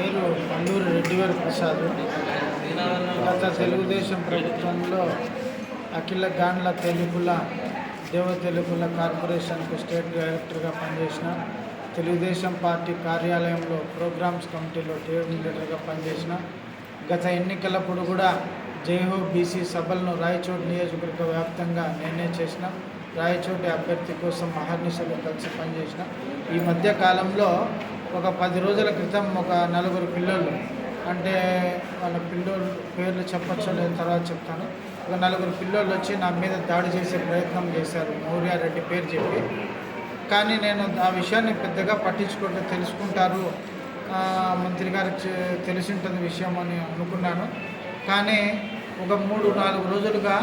పేరు మల్లూరు రెడ్డివారి ప్రసాద్. గత తెలుగుదేశం ప్రభుత్వంలో అఖిల గాండ్ల తెలుగుల దేవ తెలుగుల కార్పొరేషన్కు స్టేట్ డైరెక్టర్గా పనిచేసిన తెలుగుదేశం పార్టీ కార్యాలయంలో ప్రోగ్రామ్స్ కమిటీలో టీఎం లీడర్గా పనిచేసిన గత ఎన్నికలప్పుడు కూడా జైహో బీసీ సభలను రాయచోటి నియోజకవర్గ వ్యాప్తంగా నేనే చేసిన రాయచోటి అభ్యర్థి కోసం మహర్నిశలు కలిసి పనిచేసిన. ఈ మధ్య కాలంలో ఒక పది రోజుల క్రితం ఒక నలుగురు పిల్లలు అంటే వాళ్ళ పిల్లోళ్ళు పేర్లు చెప్పచ్చో నేను తర్వాత చెప్తాను. ఒక నలుగురు పిల్లోళ్ళు వచ్చి నా మీద దాడి చేసే ప్రయత్నం చేశారు మౌర్యారెడ్డి పేరు చెప్పి. కానీ నేను ఆ విషయాన్ని పెద్దగా పట్టించుకుంటే తెలుసుకుంటారు. మంత్రి గారికి తెలిసి ఉంటుంది విషయం అని అనుకున్నాను. కానీ ఒక మూడు నాలుగు రోజులుగా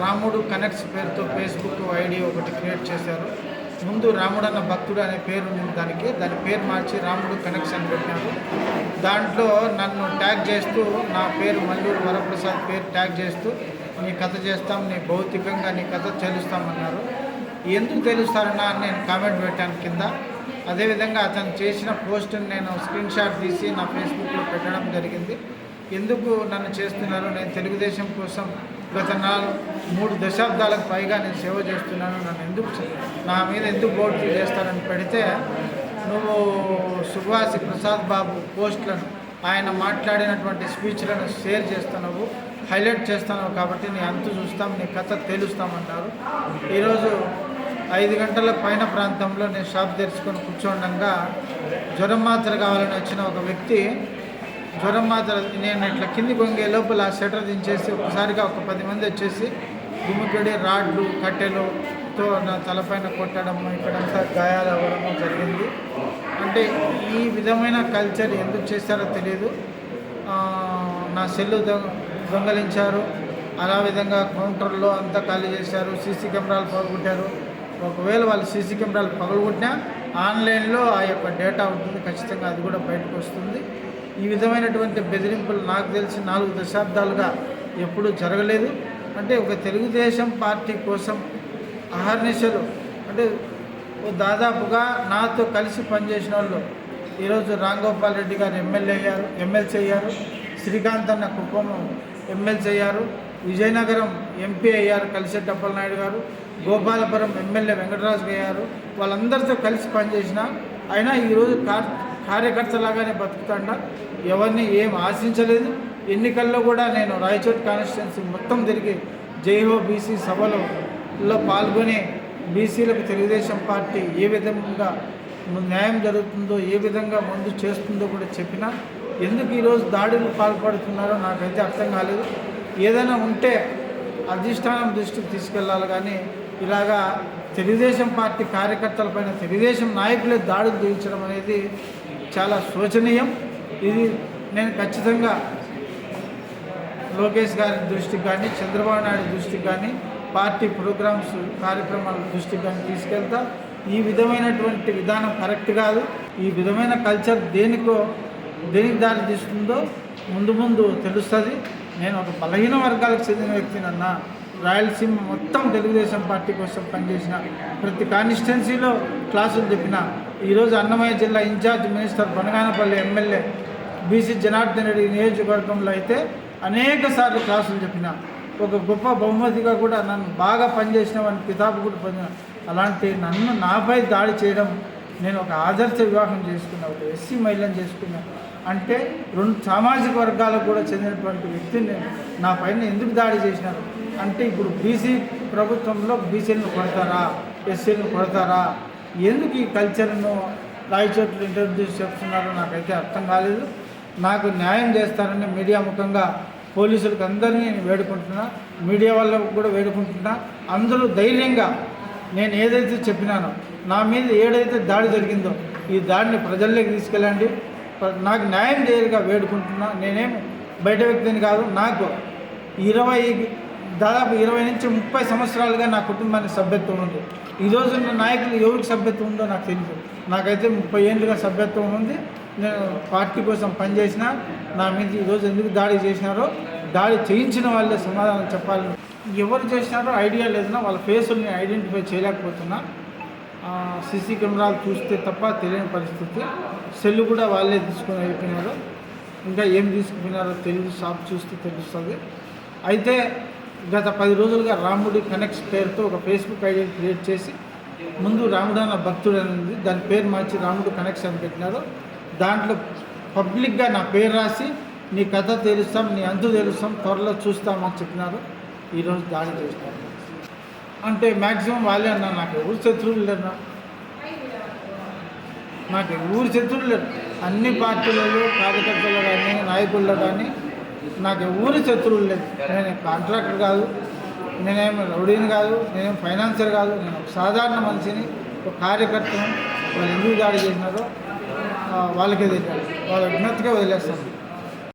రాముడు కనెక్ట్స్ పేరుతో ఫేస్బుక్ ఐడి ఒకటి క్రియేట్ చేశారు. ముందు రాముడు అన్న భక్తుడు అనే పేరు ఉంది దానికి. దాని పేరు మార్చి రాముడు కనెక్ట్స్ అని దాంట్లో నన్ను ట్యాగ్ చేస్తూ నా పేరు మల్లూరు వరప్రసాద్ పేరు ట్యాగ్ చేస్తూ నీ కథ చేస్తాం నీ భౌతికంగా నీ కథ తెలుస్తామన్నారు ఎందుకు తెలుస్తారన్నా అని నేను కామెంట్ పెట్టాను కింద. అదేవిధంగా అతను చేసిన పోస్ట్ని నేను స్క్రీన్ షాట్ తీసి నా ఫేస్బుక్లో పెట్టడం జరిగింది. ఎందుకు నన్ను చేస్తున్నారు నేను తెలుగుదేశం కోసం గత నాలుగు మూడు దశాబ్దాలకు పైగా నేను సేవ చేస్తున్నాను. నన్ను ఎందుకు నా మీద ఎందుకు ఓట్లు చేస్తానని పెడితే నువ్వు సుభాష్ ప్రసాద్ బాబు పోస్టులను ఆయన మాట్లాడినటువంటి స్పీచ్లను షేర్ చేస్తున్నావు హైలైట్ చేస్తున్నావు కాబట్టి నీ అంతు చూస్తాం నీ కథ తెలుస్తామంటారు. ఈరోజు ఐదు గంటల పైన ప్రాంతంలో నేను షాప్ తెరుచుకొని కూర్చోండగా జ్వరం మాత్ర కావాలని వచ్చిన ఒక వ్యక్తి జ్వరం మాత్రం నేను ఇట్లా కింది పొంగే లోపల షటర్ దించేసి ఒకసారిగా ఒక పది మంది వచ్చేసి గుమ్మికడి రాడ్లు కట్టెలుతో నా తలపైన కొట్టడం ఇక్కడంతా గాయాలు అవ్వడం జరిగింది. అంటే ఈ విధమైన కల్చర్ ఎందుకు చేస్తారో తెలియదు నా సెల్లు దొంగలించారు. అలా విధంగా కౌంటర్లో అంతా ఖాళీ చేశారు. సీసీ కెమెరాలు పగలగొట్టారు ఒకవేళ వాళ్ళు సీసీ కెమెరాలు పగలగొట్టినా ఆన్లైన్లో ఆ యొక్క డేటా ఉంటుంది. ఖచ్చితంగా అది కూడా బయటకు వస్తుంది. ఈ విధమైనటువంటి బెదిరింపులు నాకు తెలిసి నాలుగు దశాబ్దాలుగా ఎప్పుడూ జరగలేదు. అంటే ఒక తెలుగుదేశం పార్టీ కోసం అహర్నిశలు అంటే ఓ దాదాపుగా నాతో కలిసి పనిచేసిన వాళ్ళు ఈరోజు రాంగోపాల్ రెడ్డి గారు ఎమ్మెల్యే అయ్యారు ఎమ్మెల్సీ అయ్యారు శ్రీకాంత్ అన్న కుప్పం ఎమ్మెల్సీ అయ్యారు విజయనగరం ఎంపీ అయ్యారు కలిసేటప్పల నాయుడు గారు గోపాలపురం ఎమ్మెల్యే వెంకటరాజు అయ్యారు. వాళ్ళందరితో కలిసి పనిచేసిన అయినా ఈరోజు కార్ కార్యకర్తలాగానే బతుకుతాడా. ఎవరిని ఏం ఆశించలేదు. ఎన్నికల్లో కూడా నేను రాయచోటి కాన్స్టిట్యున్సీ మొత్తం తిరిగి జైహో బీసీ సభలో పాల్గొని బీసీలకు తెలుగుదేశం పార్టీ ఏ విధంగా న్యాయం జరుగుతుందో ఏ విధంగా ముందు చేస్తుందో కూడా చెప్పిన ఎందుకు ఈరోజు దాడులు పాల్పడుతున్నారో నాకైతే అర్థం కాలేదు. ఏదైనా ఉంటే అధిష్టానం దృష్టికి తీసుకెళ్ళాలి కానీ ఇలాగా తెలుగుదేశం పార్టీ కార్యకర్తలపైన తెలుగుదేశం నాయకులే దాడులు దించడం అనేది చాలా శోచనీయం. ఇది నేను ఖచ్చితంగా లోకేష్ గారి దృష్టికి కానీ చంద్రబాబు నాయుడు దృష్టికి కానీ పార్టీ ప్రోగ్రామ్స్ కార్యక్రమాల దృష్టికి కానీ తీసుకెళ్తా. ఈ విధమైనటువంటి విధానం కరెక్ట్ కాదు. ఈ విధమైన కల్చర్ దేనికో దేనికి దారి తీస్తుందో ముందు ముందు తెలుస్తుంది. నేను ఒక బలహీన వర్గాలకు చెందిన వ్యక్తినన్నా రాయలసీమ మొత్తం తెలుగుదేశం పార్టీ కోసం పనిచేసిన ప్రతి కాన్స్టిట్యున్సీలో క్లాసులు చెప్పిన ఈరోజు అన్నమయ్య జిల్లా incharge minister Banaganapalli MLA BC Janardhan Reddy నియోజకవర్గంలో అయితే అనేక సార్లు క్లాసులు చెప్పిన. ఒక గొప్ప బహుమతిగా కూడా నన్ను బాగా పనిచేసిన వాడిని కితాబు కూడా పొందిన అలాంటి నన్ను నాపై దాడి చేయడం నేను ఒక ఆదర్శ వివాహం చేసుకున్నా ఒక ఎస్సీ మహిళను చేసుకున్నా. అంటే రెండు సామాజిక వర్గాలకు కూడా చెందినటువంటి వ్యక్తిని నేను నా పైన ఎందుకు దాడి చేసినారు? అంటే ఇప్పుడు బీసీ ప్రభుత్వంలో బీసీలను కొడతారా? ఎస్సీలను కొడతారా? ఎందుకు ఈ కల్చర్ను రాయచోట్లు ఇంట్రడ్యూస్ చేస్తున్నారో నాకైతే అర్థం కాలేదు. నాకు న్యాయం చేస్తారని మీడియా ముఖంగా పోలీసులకు అందరినీ నేను వేడుకుంటున్నా మీడియా వాళ్ళకు కూడా వేడుకుంటున్నా. అందరూ ధైర్యంగా నేను ఏదైతే చెప్పినానో నా మీద ఏదైతే దాడి జరిగిందో ఈ దాడిని ప్రజల్లోకి తీసుకెళ్ళండి. నాకు న్యాయం చేయరుగా వేడుకుంటున్నా. నేనేం బయట వ్యక్తిని కాదు నాకు ఇరవై దాదాపు ఇరవై నుంచి ముప్పై సంవత్సరాలుగా నా కుటుంబానికి సభ్యత్వం ఉంది. ఈరోజు నాయకులు ఎవరికి సభ్యత్వం ఉందో నాకు తెలియదు నాకైతే ముప్పై ఏళ్ళుగా సభ్యత్వం ఉంది. నేను పార్టీ కోసం పనిచేసిన నా మీద ఈరోజు ఎందుకు దాడి చేసినారో దాడి చేయించిన వాళ్ళే సమాధానం చెప్పాలి. ఎవరు చేసినారో ఐడియా లేదన్నా వాళ్ళ ఫేసుల్ని ఐడెంటిఫై చేయలేకపోతున్నా. సీసీ కెమెరాలు చూస్తే తప్ప తెలియని పరిస్థితి. సెల్ కూడా వాళ్ళే తీసుకొని వెళ్ళిపోయినారు ఇంకా ఏం తీసుకుపోయినారో తెలియదు షాప్ చూస్తే తెలుస్తుంది. అయితే గత పది రోజులుగా రాముడి కనెక్ట్స్ పేరుతో ఒక ఫేస్బుక్ ఐడి క్రియేట్ చేసి ముందు రాముడు అన్న భక్తుడు అని ఉంది దాని పేరు మార్చి రాముడు కనెక్ట్స్ అని పెట్టినారు దాంట్లో పబ్లిక్గా నా పేరు రాసి నీ కథ తెలుస్తాం నీ అంతు తెలుస్తాం త్వరలో చూస్తామని చెప్పినారు. ఈరోజు దాడి చేసినారు అంటే మ్యాక్సిమం వాళ్ళే అన్నా నాకు ఎవరు శత్రువులు లేరు. నాకు ఊరు శత్రువులు లేరు. అన్ని పార్టీలలో కార్యకర్తలు కానీ నాయకుల్లో కానీ నాకు ఊరి శత్రువులు లేదు. నేను కాంట్రాక్టర్ కాదు నేనేం రౌడీని కాదు నేనేం ఫైనాన్సర్ కాదు. నేను ఒక సాధారణ మనిషిని ఒక కార్యకర్తను వాళ్ళు ఎందుకు దాడి చేసినారో వాళ్ళకే తెలియాలి. వాళ్ళ విజ్ఞతగా వదిలేస్తాను.